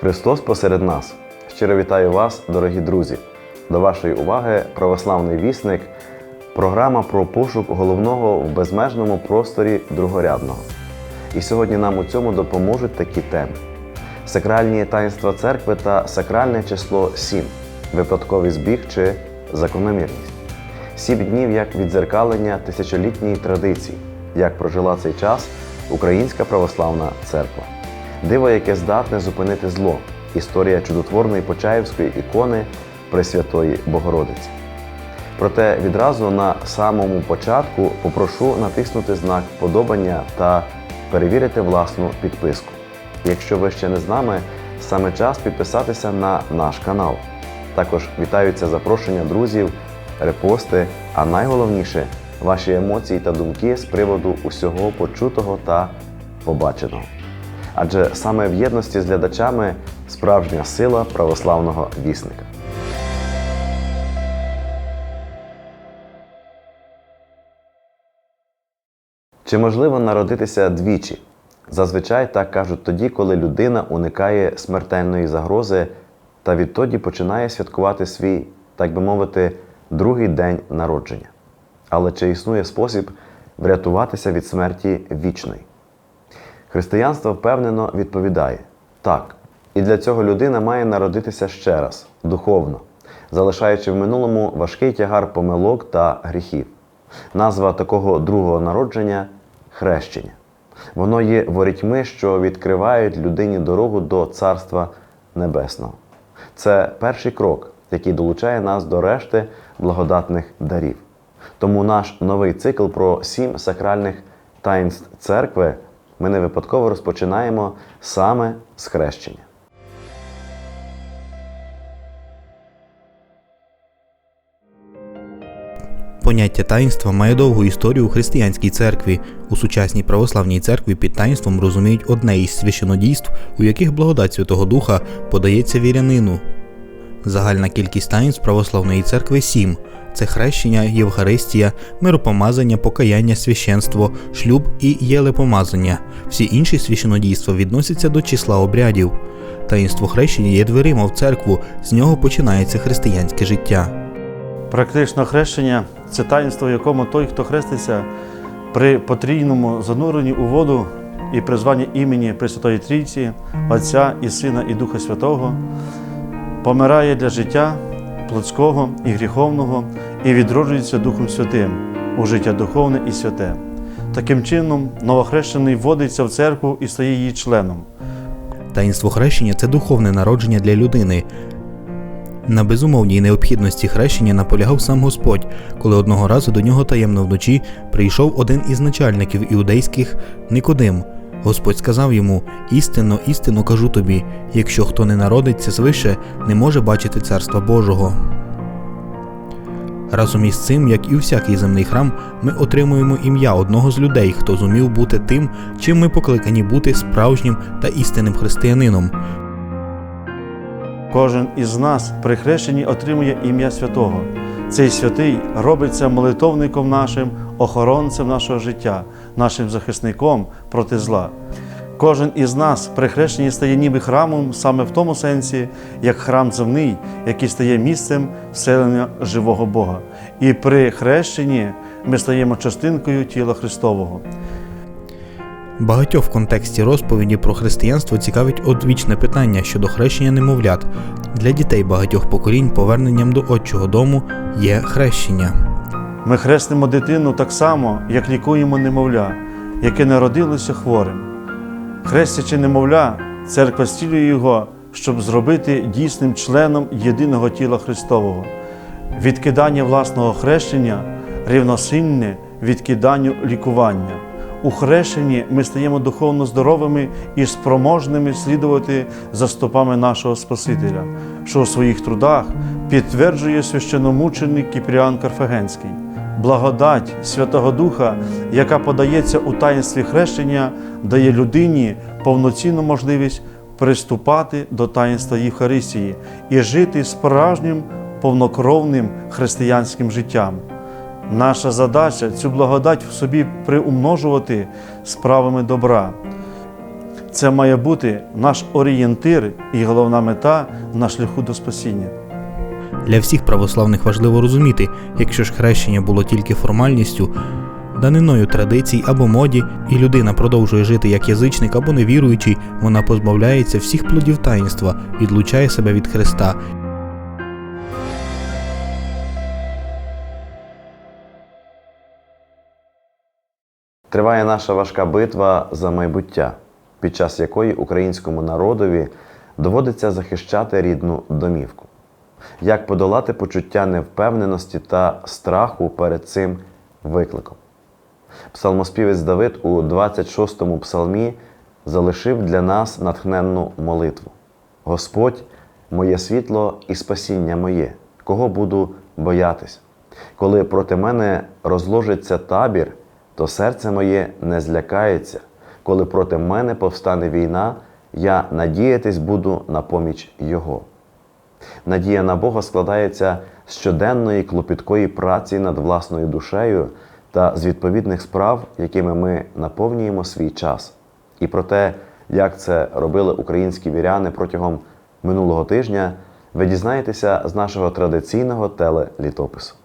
Христос посеред нас. Щиро вітаю вас, дорогі друзі. До вашої уваги православний вісник, програма про пошук головного в безмежному просторі другорядного. І сьогодні нам у цьому допоможуть такі теми: сакральні таїнства церкви та сакральне число 7, випадковий збіг чи закономірність. Сім днів як відзеркалення тисячолітньої традиції, як прожила цей час Українська православна церква. Диво, яке здатне зупинити зло. Історія чудотворної Почаївської ікони Пресвятої Богородиці. Проте відразу на самому початку попрошу натиснути знак вподобання та перевірити власну підписку. Якщо ви ще не з нами, саме час підписатися на наш канал. Також вітаються запрошення друзів, репости, а найголовніше ваші емоції та думки з приводу усього почутого та побаченого. Адже саме в єдності з глядачами справжня сила православного вісника. Чи можливо народитися двічі? Зазвичай так кажуть тоді, коли людина уникає смертельної загрози та відтоді починає святкувати свій, так би мовити, другий день народження. Але чи існує спосіб врятуватися від смерті вічної? Християнство впевнено відповідає так. І для цього людина має народитися ще раз, духовно, залишаючи в минулому важкий тягар помилок та гріхів. Назва такого другого народження хрещення. Воно є ворітьми, що відкривають людині дорогу до Царства Небесного. Це перший крок, який долучає нас до решти благодатних дарів. Тому наш новий цикл про сім сакральних таїнств церкви ми не випадково розпочинаємо саме з хрещення. Поняття таїнства має довгу історію у християнській церкві. У сучасній православній церкві під таїнством розуміють одне із священодійств, у яких благодать Святого Духа подається вірянину. Загальна кількість таїнств православної церкви сім: це хрещення, Євхаристія, миропомазання, покаяння, священство, шлюб і єлепомазання. Всі інші священодійства відносяться до числа обрядів. Таїнство хрещення є дверима в церкву, з нього починається християнське життя. Практично хрещення це таїнство, в якому той, хто хреститься при потрійному зануренні у воду і призванні імені Пресвятої Трійці, Отця і Сина і Духа Святого, помирає для життя плотського і гріховного і відроджується Духом Святим у життя духовне і святе. Таким чином, новохрещений вводиться в церкву і стає її членом. Таїнство хрещення це духовне народження для людини. На безумовній необхідності хрещення наполягав сам Господь, коли одного разу до нього таємно вночі прийшов один із начальників іудейських Никодим. Господь сказав йому: Істинно, істинно кажу тобі, якщо хто не народиться свише, не може бачити царства Божого. Разом із цим, як і всякий земний храм, ми отримуємо ім'я одного з людей, хто зумів бути тим, чим ми покликані бути справжнім та істинним християнином. Кожен із нас при хрещенні отримує ім'я святого. Цей святий робиться молитовником нашим, охоронцем нашого життя, нашим захисником проти зла. Кожен із нас при хрещенні стає ніби храмом саме в тому сенсі, як храм земний, який стає місцем вселення живого Бога. І при хрещенні ми стаємо частинкою тіла Христового. Багатьох в контексті розповіді про християнство цікавить одвічне питання щодо хрещення немовлят. Для дітей багатьох поколінь поверненням до отчого дому є хрещення. Ми хрестимо дитину так само, як лікуємо немовля, яке народилося хворим. Хрестячи немовля, церква стілює його, щоб зробити дійсним членом єдиного тіла Христового. Відкидання власного хрещення рівносильне відкиданню лікування. У хрещенні ми стаємо духовно здоровими і спроможними слідувати за стопами нашого Спасителя, що у своїх трудах підтверджує священомученик Кіпріан Карфагенський. Благодать Святого Духа, яка подається у таїнстві хрещення, дає людині повноцінну можливість приступати до таїнства Євхаристії і жити справжнім повнокровним християнським життям. Наша задача цю благодать в собі приумножувати справами добра. Це має бути наш орієнтир і головна мета на шляху до спасіння. Для всіх православних важливо розуміти, якщо ж хрещення було тільки формальністю, даниною традицій або моді, і людина продовжує жити як язичник або невіруючий, вона позбавляється всіх плодів таїнства, відлучає себе від Христа. Триває наша важка битва за майбуття, під час якої українському народові доводиться захищати рідну домівку. Як подолати почуття невпевненості та страху перед цим викликом? Псалмоспівець Давид у 26-му псалмі залишив для нас натхненну молитву: Господь, моє світло і спасіння моє, кого буду боятись? Коли проти мене розложиться табір, то серце моє не злякається. Коли проти мене повстане війна, я надіятись буду на поміч Його. Надія на Бога складається з щоденної клопіткої праці над власною душею та з відповідних справ, якими ми наповнюємо свій час. І про те, як це робили українські віряни протягом минулого тижня, ви дізнаєтеся з нашого традиційного телелітопису. –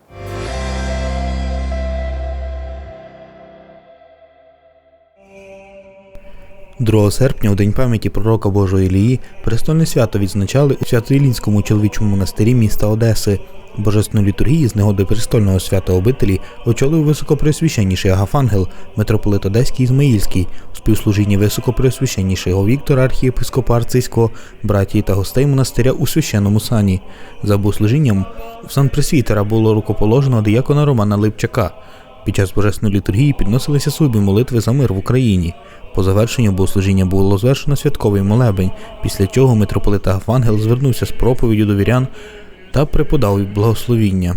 2 серпня, у день пам'яті пророка Божої Ілії, престольне свято відзначали у Свято-Ілінському чоловічому монастирі міста Одеси. Божественну літургію з нагоди престольного свята обителі очолив високопреосвященніший Агафангел, митрополит Одеський Ізмаїльський, у співслужінні високопреосвященнішого Віктора, архієпископа Арцизького, братії та гостей монастиря у священному сані. За богослужінням в сан пресвітера було рукоположено диякона Романа Липчака. Під час божественної літургії підносилися собі молитви за мир в Україні. По завершенню богослужіння було звершено святковий молебень, після чого митрополит Агафангел звернувся з проповіддю до вірян та преподав благословіння.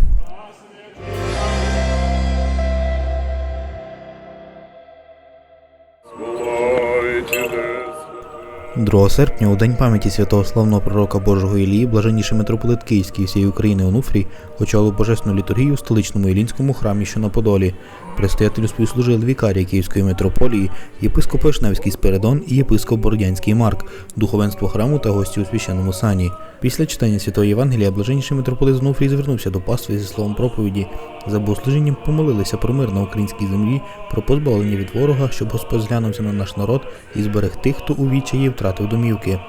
2 серпня, у день пам'яті святого славного пророка Божого Ілії, блаженніший митрополит Київський всієї України Онуфрій очолив божественну літургію в столичному Ілінському храмі, що на Подолі. Предстоятелю співслужили вікарія Київської митрополії, єпископ Вишневський Спиридон і єпископ Бородянський Марк, духовенство храму та гості у священному сані. Після читання святої Євангелія блаженніший митрополит Онуфрій звернувся до пастви зі словом проповіді. За богослужінням помолилися про мир на українській землі, про позбавлення від ворога, щоб Господь зглянувся на наш народ і зберег тих, хто у відчаї втратив домівки.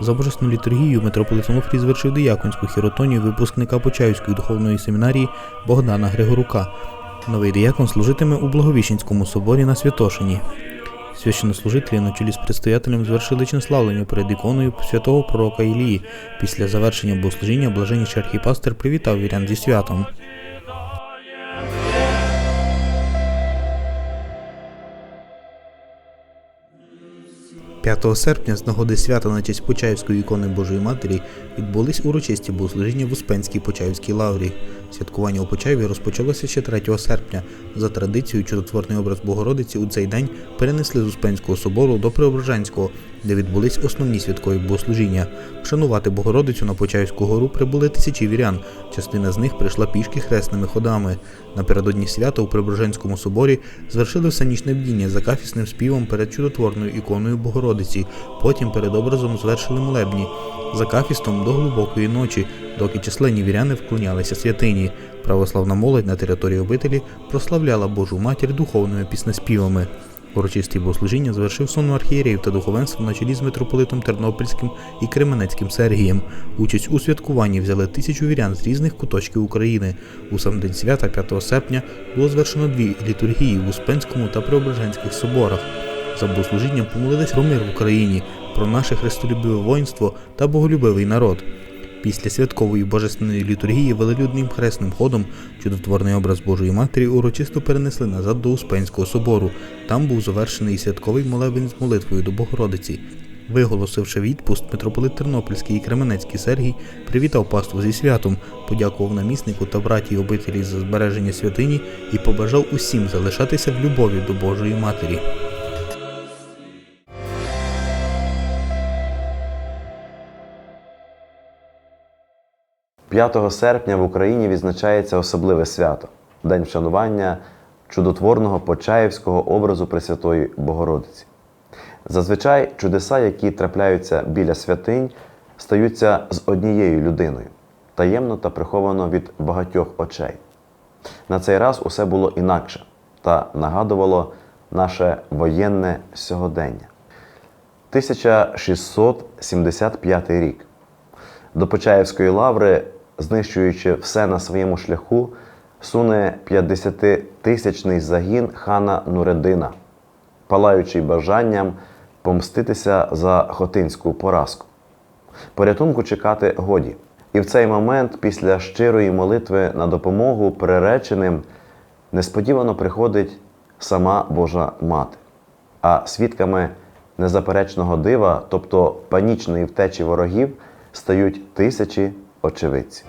За божественну літургію митрополит Онуфрій звершив дияконську хіротонію випускника Почаївської духовної семінарії Богдана Григорука. Новий диякон служитиме у Благовіщенському соборі на Святошині. Священнослужителі на чолі з предстоятелем звершили чинславлення перед іконою святого пророка Ілії. Після завершення богослужіння блаженніший архіпастер привітав вірян зі святом. – 5 серпня з нагоди свята на честь Почаївської ікони Божої Матері відбулись урочисті богослужіння в Успенській Почаївській лаврі. Святкування у Почаєві розпочалося ще 3 серпня. За традицією, чудотворний образ Богородиці у цей день перенесли з Успенського собору до Преображенського, де відбулись основні святкові богослужіння. Вшанувати Богородицю на Почаївську гору прибули тисячі вірян. Частина з них прийшла пішки хресними ходами. Напередодні свята у Преображенському соборі звершили всенічне бдіння за кафісним співом перед чудотворною іконою Богородиці. Потім перед образом звершили молебні за кафістом до глибокої ночі, доки численні віряни вклонялися святині. Православна молодь на території обителі прославляла Божу матір духовними піснеспівами. Урочисті богослужіння завершив сон архієреїв та духовенства на чолі з митрополитом Тернопільським і Кременецьким Сергієм. Участь у святкуванні взяли тисячу вірян з різних куточків України. У сам день свята, 5 серпня, було звершено дві літургії в Успенському та Преображенських соборах. За богослужінням помолились про мир в Україні, про наше хрестолюбиве воїнство та боголюбивий народ. Після святкової божественної літургії велелюдним хресним ходом чудотворний образ Божої Матері урочисто перенесли назад до Успенського собору. Там був завершений святковий молебень з молитвою до Богородиці. Виголосивши відпуст, митрополит Тернопільський і Кременецький Сергій привітав паству зі святом, подякував наміснику та братій обителі за збереження святині і побажав усім залишатися в любові до Божої Матері. – 5 серпня в Україні відзначається особливе свято День вшанування чудотворного Почаївського образу Пресвятої Богородиці. Зазвичай чудеса, які трапляються біля святинь, стаються з однією людиною, таємно та приховано від багатьох очей. На цей раз усе було інакше та нагадувало наше воєнне сьогодення. 1675 рік. До Почаївської лаври, знищуючи все на своєму шляху, суне 50-тисячний загін хана Нуредина, палаючий бажанням помститися за хотинську поразку. Порятунку чекати годі. І в цей момент, після щирої молитви на допомогу приреченим, несподівано приходить сама Божа Мати. А свідками незаперечного дива, тобто панічної втечі ворогів, стають тисячі очевидців.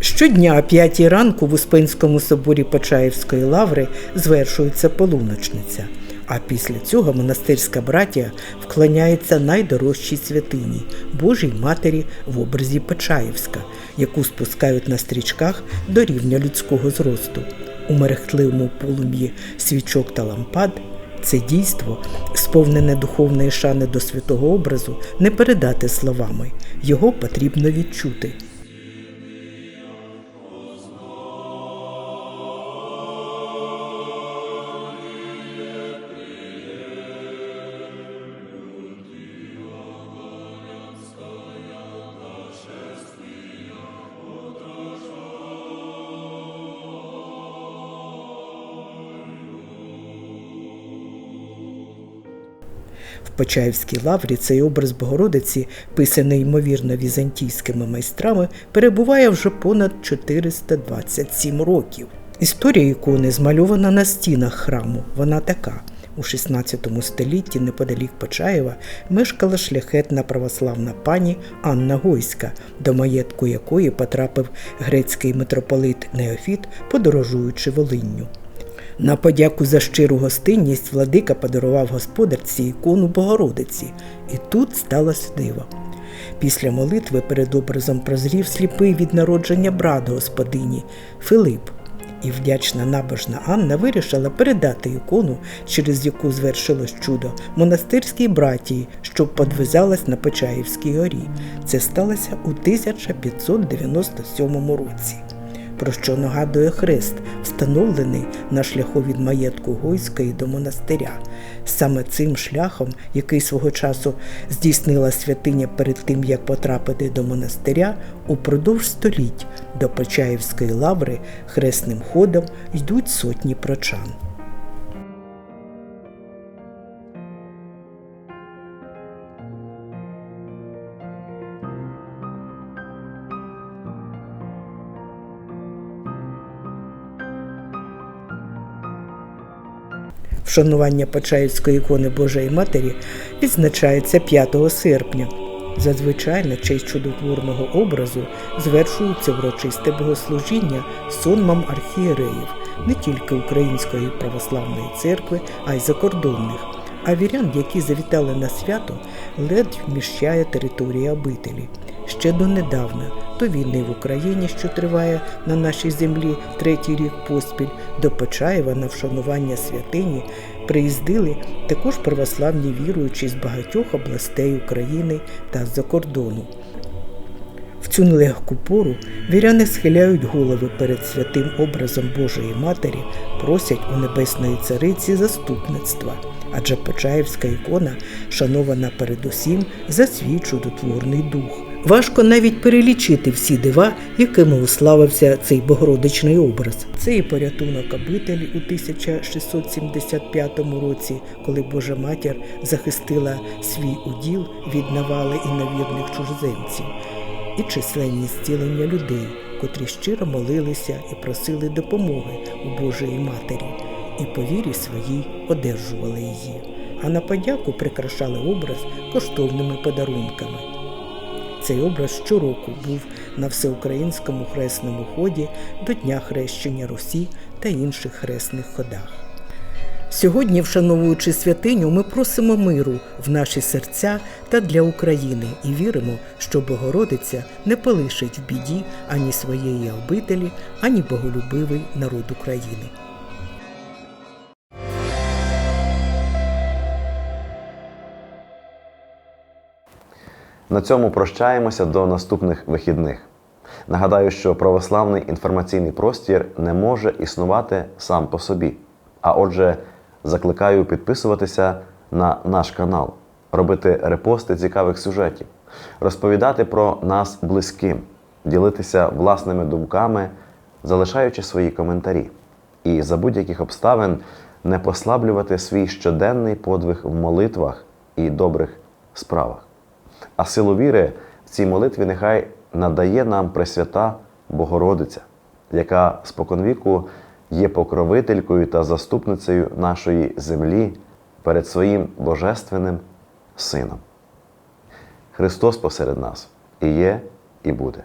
Щодня о 5 ранку в Успенському соборі Почаївської лаври звершується полуночниця. А після цього монастирська братія вклоняється найдорожчій святині Божій Матері в образі Почаївська, яку спускають на стрічках до рівня людського зросту. У мерехтливому полум'ї свічок та лампад це дійство, сповнене духовної шани до святого образу, не передати словами. Його потрібно відчути. В Почаївській лаврі цей образ Богородиці, писаний ймовірно візантійськими майстрами, перебуває вже понад 427 років. Історія ікони змальована на стінах храму. Вона така. У 16 столітті неподалік Почаєва мешкала шляхетна православна пані Анна Гойська, до маєтку якої потрапив грецький митрополит Неофіт, подорожуючи Волинню. На подяку за щиру гостинність владика подарував господарці ікону Богородиці, і тут сталося диво. Після молитви перед образом прозрів сліпий від народження брат господині Филип. І вдячна набожна Анна вирішила передати ікону, через яку звершилось чудо, монастирській братії, що подвизалась на Почаївській горі. Це сталося у 1597 році про що нагадує хрест, встановлений на шляху від маєтку Гойської до монастиря. Саме цим шляхом, який свого часу здійснила святиня перед тим, як потрапити до монастиря, упродовж століть до Почаївської лаври хресним ходом йдуть сотні прочан. Вшанування Почаївської ікони Божої Матері відзначається 5 серпня. Зазвичай на честь чудотворного образу звершується урочисте богослужіння сонмам архієреїв не тільки Української православної церкви, а й закордонних. А вірян, які завітали на свято, ледь вміщає територія обителі. Ще донедавна, до війни в Україні, що триває на нашій землі третій рік поспіль, до Почаєва на вшанування святині приїздили також православні віруючі з багатьох областей України та з-за кордону. В цю нелегку пору віряни схиляють голови перед святим образом Божої Матері, просять у Небесної Цариці заступництва, адже Почаївська ікона шанована передусім за свій чудотворний дух. Важко навіть перелічити всі дива, якими уславився цей богородичний образ. Це і порятунок обителі у 1675 році, коли Божа матір захистила свій уділ від навали інновірних чужеземців і численні зцілення людей, котрі щиро молилися і просили допомоги у Божої Матері, і по вірі своїй одержували її, а на подяку прикрашали образ коштовними подарунками. Цей образ щороку був на всеукраїнському хресному ході до Дня хрещення Русі та інших хресних ходах. Сьогодні, вшановуючи святиню, ми просимо миру в наші серця та для України і віримо, що Богородиця не полишить в біді ані своєї обителі, ані боголюбивий народ України. На цьому прощаємося до наступних вихідних. Нагадаю, що православний інформаційний простір не може існувати сам по собі. А отже, закликаю підписуватися на наш канал, робити репости цікавих сюжетів, розповідати про нас близьким, ділитися власними думками, залишаючи свої коментарі. І за будь-яких обставин не послаблювати свій щоденний подвиг в молитвах і добрих справах. А силу віри в цій молитві нехай надає нам Пресвята Богородиця, яка споконвіку є покровителькою та заступницею нашої землі перед своїм Божественним Сином. Христос посеред нас і є, і буде.